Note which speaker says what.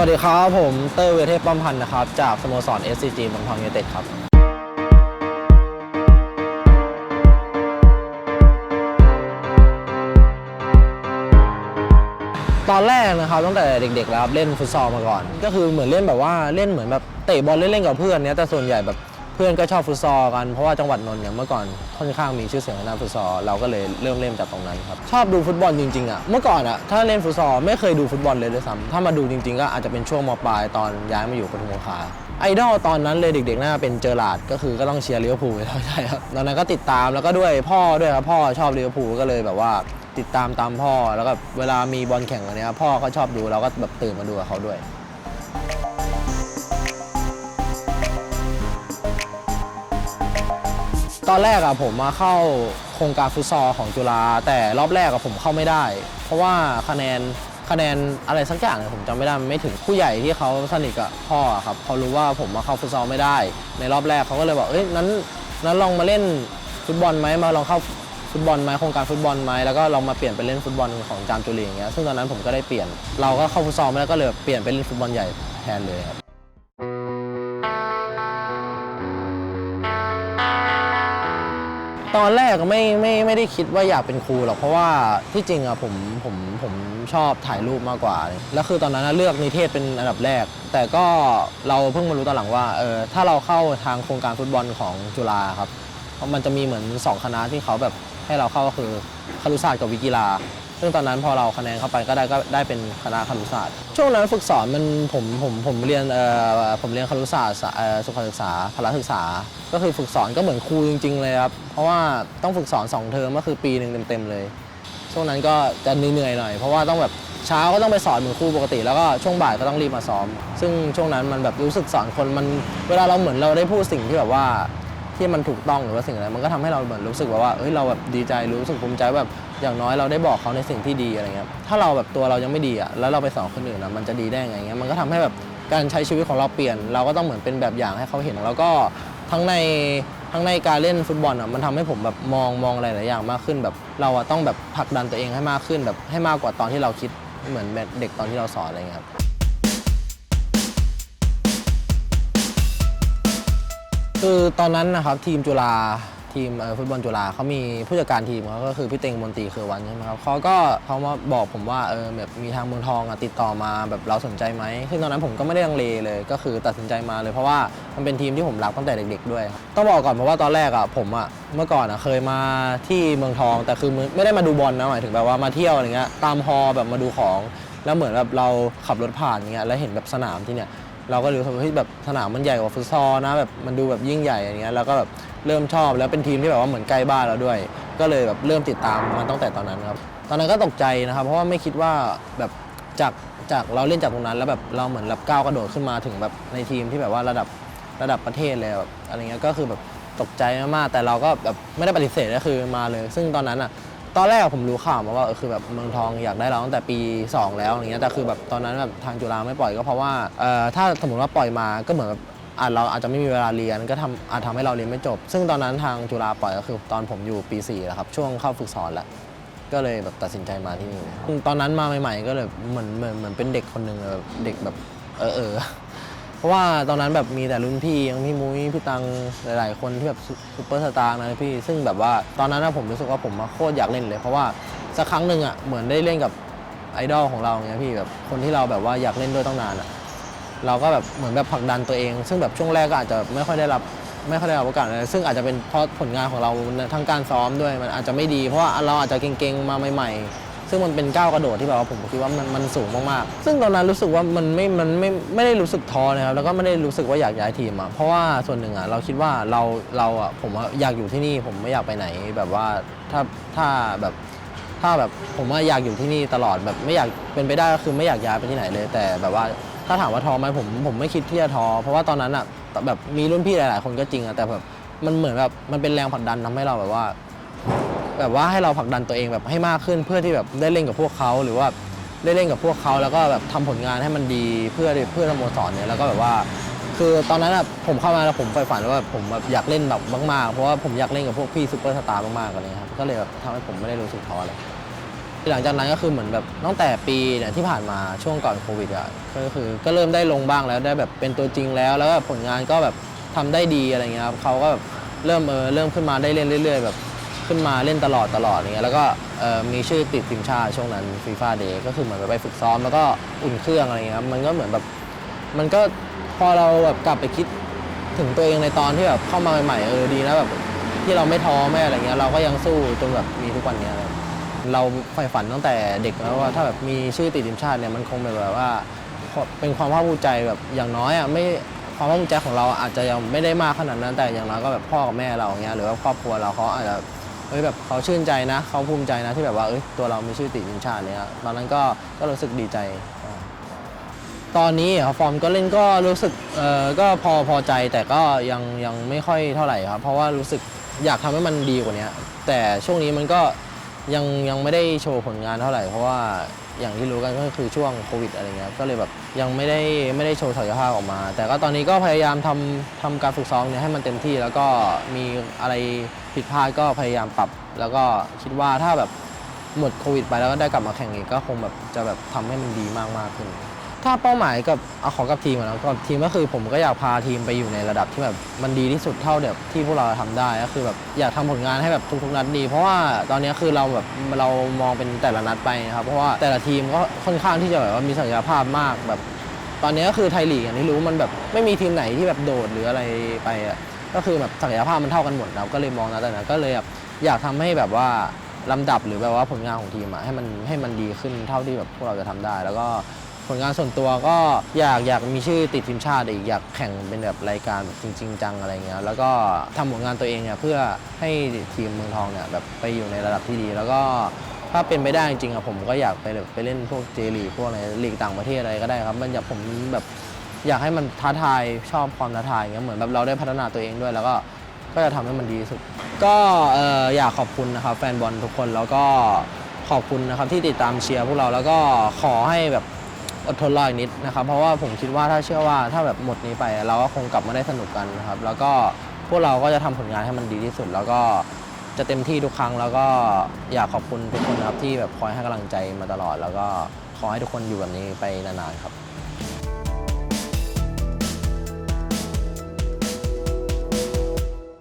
Speaker 1: วัสดีครับ ผมเตอร์เวเทพป้อมพันธ์นะครับ จากสโมสร SCG เมืองทองยูเต็ดครับ ตอนแรกนะครับตั้งแต่เด็กๆแล้วครับเล่นฟุตซอลมาก่อน ก็คือเหมือนเล่นแบบว่าเล่นเหมือนแบบเตะบอลเล่นๆกับเพื่อนเนี้ยแต่ส่วนใหญ่แบบ เพื่อนก็ชอบฟุตซอลกันเพราะว่าจังหวัดนนท์เนี่ยเมื่อก่อนค่อนข้างมีชื่อเสียงในด้านฟุตซอลเราก็เลยเริ่มเล่นจากตรงนั้นครับชอบดูฟุตบอลจริงๆอะเมื่อก่อนอะถ้าเล่นฟุตซอลไม่เคยดูฟุตบอลเลยด้วยซ้ำถ้ามาดูจริง ๆ ก็อาจจะเป็นช่วงมปลายตอนย้ายมาอยู่ปทุมคงคาไอดอลตอนนั้นเลยเด็กๆน่าเป็นเจอร์ลาดก็คือก็ต้องเชียร์ลิเวอร์พูลแล้วใช่ครับตอนนั้นก็ติดตามแล้วก็ด้วยพ่อด้วยครับพ่อชอบลิเวอร์พูลก็เลยแบบว่าติดตามตามพ่อแล้วก็เวลามีบอลแข่งอะไรเนี้ยพ่อก็ชอบดูเราก็แบบตื่นมาดูกับเขาด้วย ตอนแรกอะผมมาเข้าโครงการฟุตซอลของจุฬาแต่รอบแรกอะผมเข้าไม่ได้ เพราะว่าคะแนนคะแนนอะไรสักอย่างเนี่ยผมจำไม่ได้ไม่ถึงผู้ใหญ่ที่เขาสนิทกับพ่อครับเขารู้ว่าผมมาเข้าฟุตซอลไม่ได้ ในรอบแรกเขาก็เลยบอกเอ้ยนั้นนั้นลองมาเล่นฟุตบอลไหมมาลองเข้าฟุตบอลไหมโครงการฟุตบอลไหมแล้วก็ลองมาเปลี่ยนไปเล่นฟุตบอลของจามจุรีอย่างเงี้ยซึ่งตอนนั้นผมก็ได้เปลี่ยนเราก็เข้าฟุตซอลไม่ได้ก็เลยเปลี่ยนไปเล่นฟุตบอลใหญ่แทนเลยครับ ตอนแรกก็ไม่ไม่ไม่ได้คิดว่าอยากเป็นครูหรอกเพราะว่าที่จริงอะผมผมผมชอบถ่ายรูปมากกว่าแล้วคือตอนนั้นเลือกนิเทศเป็นอันดับแรก แต่ก็เราเพิ่งมารู้ตอนหลังว่าเออถ้าเราเข้าทางโครงการฟุตบอลของจุฬาครับมันจะมีเหมือน 2 คณะที่เขาแบบให้เราเข้าก็คือครุศาสตร์กับวิกีฬา ซึ่งตอนนั้นพอเราคะแนนเข้าไปก็ได้ก็ได้เป็นคณะครุศาสตร์ ช่วงนั้นฝึกสอนมันผมผมผมเรียนเอ่อผมเรียนครุศาสตร์สุขศึกษาพละศึกษา ก็คือฝึกสอนก็เหมือนครูจริง ๆ เลยครับ เพราะว่าต้องฝึกสอน2เทอมก็คือปีหนึ่งเต็มๆเลย ช่วงนั้นก็จะเหนื่อยๆหน่อย เพราะว่าต้องแบบเช้าก็ต้องไปสอนเหมือนครูปกติ แล้วก็ช่วงบ่ายก็ต้องรีบมาซ้อม ซึ่งช่วงนั้นมันแบบรู้สึกสอนคนมันเวลาเราเหมือนเราได้พูดสิ่งที่แบบว่าที่มันถูกต้องหรือว่าสิ่งอะไรมันก็ทำให้เราเหมือนรู้สึกแบบว่าเอ้ยเราแบบดีใจรู้สึกภูมิใจแบบ อย่างน้อยเราได้บอกเขาในสิ่งที่ดีอะไรเงี้ยถ้าเราแบบตัวเรายังไม่ดีอะแล้วเราไปสอนคนอื่นอะมันจะดีได้ไงเงี้ยมันก็ทำให้แบบการใช้ชีวิตของเราเปลี่ยน เราก็ต้องเหมือนเป็นแบบอย่างให้เขาเห็นแล้วก็ทั้งในทั้งในการเล่นฟุตบอลอะมันทำให้ผมแบบมองมองหลายอย่างมากขึ้นแบบเราอะต้องแบบผลักดันตัวเองให้มากขึ้นแบบให้มากกว่าตอนที่เราคิดเหมือนเด็กตอนที่เราสอนอะไรเงี้ยครับคือตอนนั้นนะครับทีมจุฬา ทีมฟุตบอลจุฬาเขามีผู้จัดการทีมเขาก็คือพี่เต็งมนตรีเครือวันใช่ไหมครับเขาก็เขามาบอกผมว่าเออแบบมีทางเมืองทองอติดต่อมาแบบเราสนใจไหมซึ่งตอนนั้นผมก็ไม่ได้ลังเลเลย ก็คือตัดสินใจมาเลยเพราะว่ามันเป็นทีมที่ผมรักตั้งแต่เด็ก ๆ ด้วยครับต้องบอกก่อนเพราะว่าตอนแรกอะผมอะเมื่อก่อนอะเคยมาที่เมืองทองแต่คือไม่ได้มาดูบอลนะหมายถึงแบบว่ามาเที่ยวอะไรเงี้ยตามฮอแบบมาดูของแล้วเหมือนแบบเราขับรถผ่านอย่างเงี้ยแล้วเห็นแบบสนามที่เนี่ย เราก็รู้สึกว่าเฮ้ยแบบสนามมันใหญ่กว่าฟุตซอลนะแบบมันดูแบบยิ่งใหญ่อย่างเงี้ยแล้วก็แบบเริ่มชอบแล้วเป็นทีมที่แบบว่าเหมือนใกล้บ้านเราด้วย ก็เลยแบบเริ่มติดตามมันตั้งแต่ตอนนั้นครับตอนนั้นก็ตกใจนะครับ เพราะว่าไม่คิดว่าแบบจากจากเราเล่นจากตรงนั้น แล้วแบบเราเหมือนรับก้าวกระโดดขึ้นมาถึงแบบในทีมที่แบบว่าระดับระดับประเทศเลยแบบอะไรเงี้ยก็คือแบบตกใจมากๆแต่เราก็แบบไม่ได้ปฏิเสธก็คือมาเลย ซึ่งตอนนั้นอะ ตอนแรกผมรู้ข่าวมาว่าเออคือแบบเมืองทองอยากได้เราตั้งแต่ปี 2 แล้วอย่างเงี้ยแต่คือแบบตอนนั้นแบบทางจุฬาไม่ปล่อยก็เพราะว่าเอ่อถ้าสมมติว่าปล่อยมาก็เหมือนแบบอาจเราอาจจะไม่มีเวลาเรียนก็ทำอาจทำให้เราเรียนไม่จบ ซึ่งตอนนั้นทางจุฬาปล่อยก็คือตอนผมอยู่ปี4แล้วครับช่วงเข้าฝึกสอนแล้วก็เลยแบบตัดสินใจมาที่นี่ตอนนั้นมาใหม่ ๆ ก็เลยเหมือนเหมือนเหมือนเป็นเด็กคนหนึ่งเลยแบบเด็กแบบเออเออ เพราะว่าตอนนั้นแบบมีแต่รุ่นพี่อย่างพี่มุ้ยพี่ตังหลาย ๆ คนที่แบบซุปเปอร์สตาร์นะพี่ ซึ่งแบบว่าตอนนั้นนะผมรู้สึกว่าผมมาโคตรอยากเล่นเลย เพราะว่าสักครั้งหนึ่งอะเหมือนได้เล่นกับไอดอลของเราเงี้ยพี่แบบคนที่เราแบบว่าอยากเล่นด้วยตั้งนานอะเราก็แบบเหมือนแบบผลักดันตัวเอง ซึ่งแบบช่วงแรกก็อาจจะไม่ค่อยได้รับไม่ค่อยได้รับโอกาสอะไรซึ่งอาจจะเป็นเพราะผลงานของเราทั้งการซ้อมด้วยมันอาจจะไม่ดี เพราะว่าเราอาจจะเก่งๆมาใหม่ๆ ซึ่งมันเป็นก้าวกระโดดที่แบบว่าผมคิดว่ามันมันสูงมากๆ ซึ่งตอนนั้นรู้สึกว่ามันไม่ มันไม่ไม่ได้รู้สึกท้อนะครับ แล้วก็ไม่ได้รู้สึกว่าอยากย้ายทีมอะ เพราะว่าส่วนหนึ่งอะเราคิดว่าเราเราอะผมอยากอยู่ที่นี่ผมไม่อยากไปไหนแบบว่าถ้าถ้าแบบถ้าแบบผมว่าอยากอยู่ที่นี่ตลอดแบบไม่อยากเป็นไปได้ก็คือไม่อยากย้ายไปที่ไหนเลย แต่แบบว่าถ้าถามว่าท้อไหมผมผมไม่คิดที่จะท้อเพราะว่าตอนนั้นอะแบบมีรุ่นพี่หลาย ๆ คนก็จริงอะแต่แบบมันเหมือนแบบมันเป็นแรงผลักดันทำให้เราแบบว่า แบบว่าให้เราผลักดันตัวเองแบบให้มากขึ้น เพื่อที่แบบได้เล่นกับพวกเขาหรือว่าได้เล่นกับพวกเขาแล้วก็แบบทำผลงานให้มันดีเพื่อเพื่อสโมสรเนี่ยแล้วก็แบบว่า คือตอนนั้นอะผมเข้ามาแล้วผมใฝ่ฝันว่าผมแบบอยากเล่นแบบมากๆ เพราะว่าผมอยากเล่นกับพวกพี่ซูเปอร์สตาร์มากๆอะไรเงี้ยครับก็เลยแบบทำให้ผมไม่ได้รู้สึกท้อเลยหลังจากนั้นก็คือเหมือนแบบตั้งแต่ปีเนี่ยที่ผ่านมาช่วงก่อนโควิดอะก็คือก็เริ่มได้ลงบ้างแล้วได้แบบเป็นตัวจริงแล้ว แล้วก็ผลงานก็แบบทำได้ดีอะไรเงี้ยครับเขาก็แบบเริ่มเออเริ่มขึ้นมาได้เล่นเรื่อย ๆ แบบ ขึ้นมาเล่นตลอดตลอดอย่างเงี้ยแล้วก็มีชื่อติดทีมชาติช่วงนั้นฟีฟ่าเดย์ก็คือเหมือนไปฝึกซ้อมแล้วก็อุ่นเครื่องอะไรเงี้ยครับมันก็เหมือนแบบมันก็พอเราแบบกลับไปคิดถึงตัวเองในตอนที่แบบเข้ามาใหม่ๆเออดีนะแบบที่เราไม่ท้อไม่อะไรเงี้ยเราก็ยังสู้จนแบบมีทุกวันเนี้ยเราใฝ่ฝันตั้งแต่เด็กแล้วว่าถ้าแบบมีชื่อติดทีมชาติเนี่ยมันคงแบบว่าเป็นความภาคภูมิใจแบบอย่างน้อยอะไม่ความภาคภูมิใจของเราอาจจะยังไม่ได้มากขนาดนั้นแต่อย่างน้อยก็แบบพ่อกับแม่เราอย่างเงี้ยหรือว่าครอบครัวเราเขาอาจจะ เอ้ยแบบเขาชื่นใจนะเขาภูมิใจนะที่แบบว่าเอ้ยตัวเรามีชื่อติดทีมชาติเนี่ยตอนนั้นก็ก็รู้สึกดีใจ ตอนนี้ฟอร์มก็เล่นก็รู้สึกเออก็พอพอใจแต่ก็ยังยังไม่ค่อยเท่าไหร่ครับ เพราะว่ารู้สึกอยากทำให้มันดีกว่านี้แต่ช่วงนี้มันก็ ยังยังไม่ได้โชว์ผลงานเท่าไหร่ เพราะว่าอย่างที่รู้กันก็คือช่วงโควิดอะไรเงี้ยก็เลยแบบยังไม่ได้ไม่ได้โชว์ศักยภาพออกมา แต่ก็ตอนนี้ก็พยายามทำทำการฝึกซ้อมเนี่ยให้มันเต็มที่ แล้วก็มีอะไรผิดพลาดก็พยายามปรับ แล้วก็คิดว่าถ้าแบบหมดโควิด ไปแล้วก็ได้กลับมาแข่งอีกก็คงแบบจะแบบทำให้มันดีมากมากๆขึ้น ถ้าเป้าหมายกับเอาของกับทีมอะนะกับทีมก็คือผมก็อยากพาทีมไปอยู่ในระดับที่แบบมันดีที่สุดเท่าแบบที่พวกเราทำได้ก็คือแบบอยากทำผลงานให้แบบทุกๆนัดดี เพราะว่าตอนนี้คือเราแบบเรามองเป็นแต่ละนัดไปนะครับเพราะว่าแต่ละทีมก็ค่อนข้างที่จะแบบว่ามีศักยภาพมากแบบ ตอนนี้ก็คือไทยลีกอย่างที่รู้มันแบบไม่มีทีมไหนที่แบบโดดหรืออะไรไปอะก็คือแบบศักยภาพมันเท่ากันหมดเราก็เลยมองนะแต่นั้นก็เลยแบบอยากทำให้แบบว่าลำดับหรือแบบว่าผลงานของทีมอะให้มันให้มันดีขึ้นเท่าที่แบบพวกเราจะทำได้ แล้วก็ ผลงานส่วนตัวก็อยากอยากมีชื่อติดทีมชาติอีกอยากแข่งเป็นแบบรายการแบบจริง ๆ จังอะไรเงี้ยแล้วก็ทำผลงานตัวเองเนี่ยเพื่อให้ทีมเมืองทองเนี่ยแบบไปอยู่ในระดับที่ดี แล้วก็ถ้าเป็นไปได้จริงๆอะผมก็อยากไปแบบไปเล่นพวกเจลีพวกอะไรลีกต่างประเทศอะไรก็ได้ครับมันอยากผมแบบอยากให้มันท้าทายชอบความท้าทายอย่างเงี้ยเหมือนแบบเราได้พัฒนาตัวเองด้วยแล้วก็ก็จะทำให้มันดีที่สุด ก็อยากขอบคุณนะครับแฟนบอลทุกคนแล้วก็ขอบคุณนะครับที่ติดตามเชียร์พวกเราแล้วก็ขอให้แบบ อดทนรออีกนิดนะครับ เพราะว่าผมคิดว่าถ้าเชื่อว่าถ้าแบบหมดนี้ไป เราก็คงกลับมาได้สนุกกันนะครับ แล้วก็พวกเราก็จะทำผลงานให้มันดีที่สุด แล้วก็จะเต็มที่ทุกครั้ง แล้วก็อยากขอบคุณทุกคนครับที่แบบคอยให้กำลังใจมาตลอด แล้วก็ขอให้ทุกคนอยู่แบบนี้ไปนานๆครับ